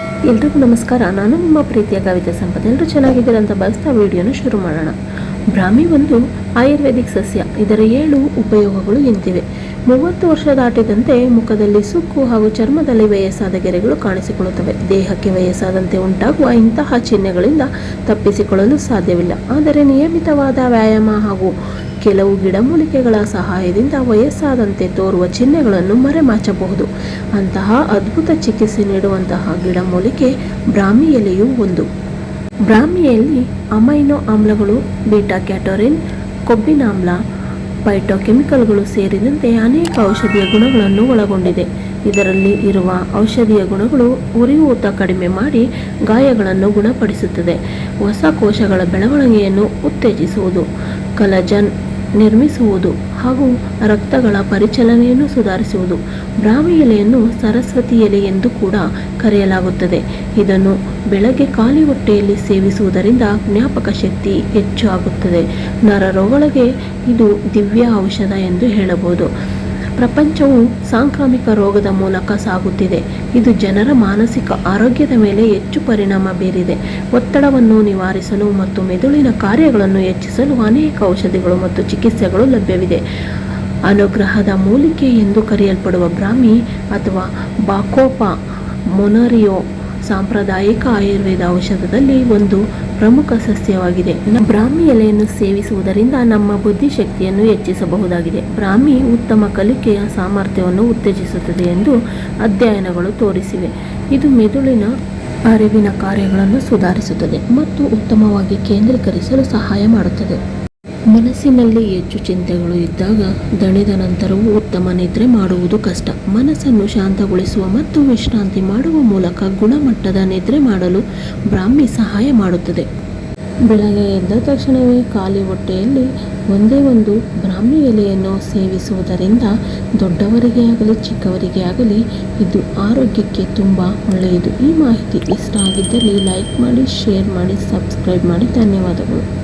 ಎಲ್ರಿಗೂ ನಮಸ್ಕಾರ. ನಾನು ನಿಮ್ಮ ಪ್ರೀತಿಯ ಕವಿತೆ ಸಂಪತ್. ಎಲ್ಲರೂ ಚೆನ್ನಾಗಿದ್ದೀರ ಅಂತ ಬಯಸ್ತಾ ವಿಡಿಯೋನ ಶುರು ಮಾಡೋಣ. ಬ್ರಾಹ್ಮಿ ಒಂದು ಆಯುರ್ವೇದಿಕ್ ಸಸ್ಯ. ಇದರ ಏಳು ಉಪಯೋಗಗಳು ಇಂತಿವೆ. ಮೂವತ್ತು ವರ್ಷ ದಾಟಿದಂತೆ ಮುಖದಲ್ಲಿ ಸುಕ್ಕು ಹಾಗೂ ಚರ್ಮದಲ್ಲಿ ವಯಸ್ಸಾದ ಗೆರೆಗಳು ಕಾಣಿಸಿಕೊಳ್ಳುತ್ತವೆ. ದೇಹಕ್ಕೆ ವಯಸ್ಸಾದಂತೆ ಉಂಟಾಗುವ ಇಂತಹ ಚಿಹ್ನೆಗಳಿಂದ ತಪ್ಪಿಸಿಕೊಳ್ಳಲು ಸಾಧ್ಯವಿಲ್ಲ. ಆದರೆ ನಿಯಮಿತವಾದ ವ್ಯಾಯಾಮ ಹಾಗೂ ಕೆಲವು ಗಿಡಮೂಲಿಕೆಗಳ ಸಹಾಯದಿಂದ ವಯಸ್ಸಾದಂತೆ ತೋರುವ ಚಿಹ್ನೆಗಳನ್ನು ಮರೆಮಾಚಬಹುದು. ಅಂತಹ ಅದ್ಭುತ ಚಿಕಿತ್ಸೆ ನೀಡುವಂತಹ ಗಿಡಮೂಲಿಕೆ ಬ್ರಾಹ್ಮಿ ಎಲೆಯು ಒಂದು. ಬ್ರಾಹ್ಮಿಯಲ್ಲಿ ಅಮೈನೋ ಆಮ್ಲಗಳು, ಬೀಟಾ ಕ್ಯಾಟೋರಿನ್, ಕೊಬ್ಬಿನಾಮ್ಲ ಫೈಟೋಕೆಮಿಕಲ್ಗಳು ಸೇರಿದಂತೆ ಅನೇಕ ಔಷಧೀಯ ಗುಣಗಳನ್ನು ಒಳಗೊಂಡಿದೆ. ಇದರಲ್ಲಿ ಇರುವ ಔಷಧೀಯ ಗುಣಗಳು ಉರಿಯೂತ ಕಡಿಮೆ ಮಾಡಿ ಗಾಯಗಳನ್ನು ಗುಣಪಡಿಸುತ್ತದೆ. ಹೊಸ ಕೋಶಗಳ ಬೆಳವಣಿಗೆಯನ್ನು ಉತ್ತೇಜಿಸುವುದು. ಕಲಜನ್ ನಿರ್ಮಿಸುವುದು ಹಾಗೂ ರಕ್ತಗಳ ಪರಿಚಲನೆಯನ್ನು ಸುಧಾರಿಸುವುದು. ಬ್ರಾಹ್ಮಿ ಎಲೆಯನ್ನು ಸರಸ್ವತಿ ಎಲೆ ಎಂದು ಕೂಡ ಕರೆಯಲಾಗುತ್ತದೆ. ಇದನ್ನು ಬೆಳಗ್ಗೆ ಖಾಲಿ ಹೊಟ್ಟೆಯಲ್ಲಿ ಸೇವಿಸುವುದರಿಂದ ಜ್ಞಾಪಕ ಶಕ್ತಿ ಹೆಚ್ಚು ಆಗುತ್ತದೆ ನರರೋಗಗಳಿಗೆ ಇದು ದಿವ್ಯ ಔಷಧ ಎಂದು ಹೇಳಬಹುದು. ಪ್ರಪಂಚವು ಸಾಂಕ್ರಾಮಿಕ ರೋಗದ ಮೂಲಕ ಸಾಗುತ್ತಿದೆ. ಇದು ಜನರ ಮಾನಸಿಕ ಆರೋಗ್ಯದ ಮೇಲೆ ಹೆಚ್ಚು ಪರಿಣಾಮ ಬೀರಿದೆ. ಒತ್ತಡವನ್ನು ನಿವಾರಿಸಲು ಮತ್ತು ಮೆದುಳಿನ ಕಾರ್ಯಗಳನ್ನು ಹೆಚ್ಚಿಸಲು ಅನೇಕ ಔಷಧಿಗಳು ಮತ್ತು ಚಿಕಿತ್ಸೆಗಳು ಲಭ್ಯವಿದೆ. ಅನುಗ್ರಹದ ಮೂಲಿಕೆ ಎಂದು ಕರೆಯಲ್ಪಡುವ ಬ್ರಾಹ್ಮಿ ಅಥವಾ ಬಾಕೋಪ ಮೊನರಿಯೋ ಸಾಂಪ್ರದಾಯಿಕ ಆಯುರ್ವೇದ ಔಷಧದಲ್ಲಿ ಒಂದು ಪ್ರಮುಖ ಸಸ್ಯವಾಗಿದೆ. ಬ್ರಾಹ್ಮಿ ಎಲೆಯನ್ನು ಸೇವಿಸುವುದರಿಂದ ನಮ್ಮ ಬುದ್ಧಿಶಕ್ತಿಯನ್ನು ಹೆಚ್ಚಿಸಬಹುದಾಗಿದೆ. ಬ್ರಾಹ್ಮಿ ಉತ್ತಮ ಕಲಿಕೆಯ ಸಾಮರ್ಥ್ಯವನ್ನು ಉತ್ತೇಜಿಸುತ್ತದೆ ಎಂದು ಅಧ್ಯಯನಗಳು ತೋರಿಸಿವೆ. ಇದು ಮೆದುಳಿನ ಅರಿವಿನ ಕಾರ್ಯಗಳನ್ನು ಸುಧಾರಿಸುತ್ತದೆ ಮತ್ತು ಉತ್ತಮವಾಗಿ ಕೇಂದ್ರೀಕರಿಸಲು ಸಹಾಯ ಮಾಡುತ್ತದೆ. ಮನಸ್ಸಿನಲ್ಲಿ ಹೆಚ್ಚು ಚಿಂತೆಗಳು ಇದ್ದಾಗ ದಣಿದ ನಂತರವೂ ಉತ್ತಮ ನಿದ್ರೆ ಮಾಡುವುದು ಕಷ್ಟ. ಮನಸ್ಸನ್ನು ಶಾಂತಗೊಳಿಸುವ ಮತ್ತು ವಿಶ್ರಾಂತಿ ಮಾಡುವ ಮೂಲಕ ಗುಣಮಟ್ಟದ ನಿದ್ರೆ ಮಾಡಲು ಬ್ರಾಹ್ಮಿ ಸಹಾಯ ಮಾಡುತ್ತದೆ. ಬೆಳಗ್ಗೆ ಎದ್ದ ತಕ್ಷಣವೇ ಖಾಲಿ ಹೊಟ್ಟೆಯಲ್ಲಿ ಒಂದೇ ಒಂದು ಬ್ರಾಹ್ಮಿ ಎಲೆಯನ್ನು ಸೇವಿಸುವುದರಿಂದ ದೊಡ್ಡವರಿಗೆ ಆಗಲಿ, ಚಿಕ್ಕವರಿಗೆ ಆಗಲಿ ಇದು ಆರೋಗ್ಯಕ್ಕೆ ತುಂಬ ಒಳ್ಳೆಯದು. ಈ ಮಾಹಿತಿ ಇಷ್ಟ ಆಗಿದ್ದಲ್ಲಿ ಲೈಕ್ ಮಾಡಿ, ಶೇರ್ ಮಾಡಿ, ಸಬ್ಸ್ಕ್ರೈಬ್ ಮಾಡಿ. ಧನ್ಯವಾದಗಳು.